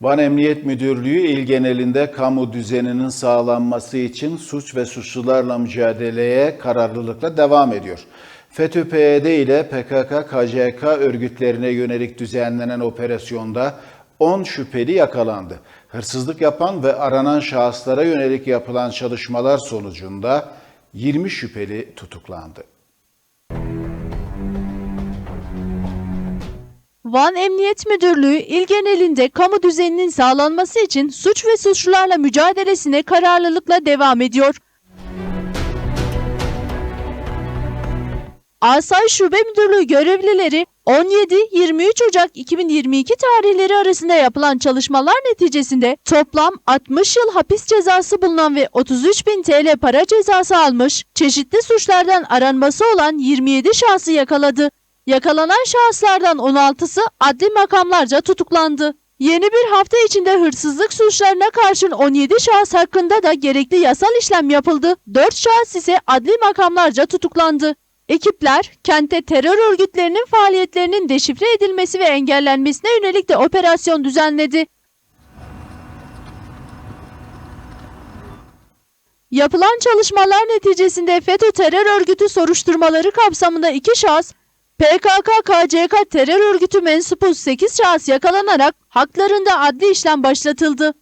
Van Emniyet Müdürlüğü il genelinde kamu düzeninin sağlanması için suç ve suçlularla mücadeleye kararlılıkla devam ediyor. FETÖ-PYD ile PKK-KCK örgütlerine yönelik düzenlenen operasyonda 10 şüpheli yakalandı. Hırsızlık yapan ve aranan şahıslara yönelik yapılan çalışmalar sonucunda 20 şüpheli tutuklandı. Van Emniyet Müdürlüğü il genelinde kamu düzeninin sağlanması için suç ve suçlularla mücadelesine kararlılıkla devam ediyor. Asayiş Şube Müdürlüğü görevlileri 17-23 Ocak 2022 tarihleri arasında yapılan çalışmalar neticesinde toplam 60 yıl hapis cezası bulunan ve 33 bin TL para cezası almış, çeşitli suçlardan aranması olan 27 şahsı yakaladı. Yakalanan şahıslardan 16'sı adli makamlarca tutuklandı. Yeni bir hafta içinde hırsızlık suçlarına karşın 17 şahıs hakkında da gerekli yasal işlem yapıldı. 4 şahıs ise adli makamlarca tutuklandı. Ekipler kentte terör örgütlerinin faaliyetlerinin deşifre edilmesi ve engellenmesine yönelik de operasyon düzenledi. Yapılan çalışmalar neticesinde FETÖ terör örgütü soruşturmaları kapsamında iki şahıs, PKK-KCK terör örgütü mensubu 8 şahıs yakalanarak haklarında adli işlem başlatıldı.